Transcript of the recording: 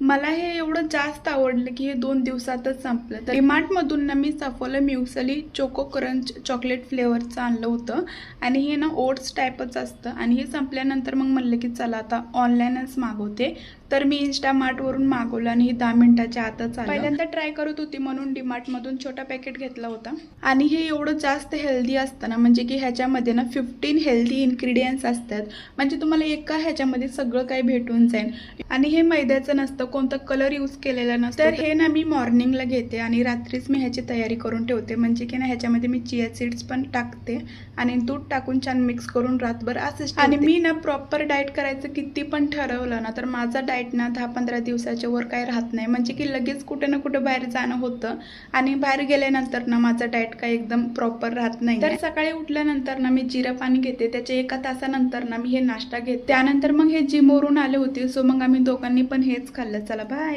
मला हे एवढं जास्त आवडलं की हे दोन दिवसातच संपलं. तर डिमार्टमधून ना मी Saffola muesli choco crunch chocolate फ्लेवरचं आणलं होतं. आणि हे ना ओट्स टाईपच असतं. आणि हे संपल्यानंतर मग म्हणलं की चला आता ऑनलाईनच मागवते. तर मी इन्स्टामार्टवरून मागवलं आणि हे दहा मिनिटाच्या आतच आलं. पहिल्यांदा ट्राय करत होती म्हणून डिमार्टमधून छोटा पॅकेट घेतला होता. आणि हे एवढं जास्त हेल्दी असतं ना म्हणजे की ह्याच्यामध्ये ना फिफ्टीन हेल्दी इन्ग्रेडियंट्स असतात. म्हणजे तुम्हाला एका ह्याच्यामध्ये सगळं काही भेटून जाईल. आणि हे मैद्याचं नसतं कोणतं कलर यूज केलेला नसतं. तर हे ना मी मॉर्निंगला घेते आणि रात्रीच मी ह्याची तयारी करून ठेवते. म्हणजे की ना ह्याच्यामध्ये मी चिया सीड्स पण टाकते आणि दूध टाकून छान मिक्स करून रातभर असंच आणि मी ना प्रॉपर डाएट करायचं किती पण ठरवलं ना तर माझा डाएट ना दहा पंधरा दिवसाच्या वर काही राहत नाही. म्हणजे की लगेच कुठे ना कुठे बाहेर जाणं होतं आणि बाहेर गेल्यानंतर ना माझा डाएट काही एकदम प्रॉपर राहत नाही. तर सकाळी उठल्यानंतर ना मी जिरं पाणी घेते. त्याच्या एका तासानंतर ना मी हे नाश्ता घेते. त्यानंतर मग हे जिमवरून आले होते सो मग आम्ही दोघांनी पण हेच खाल्लं. चला बाय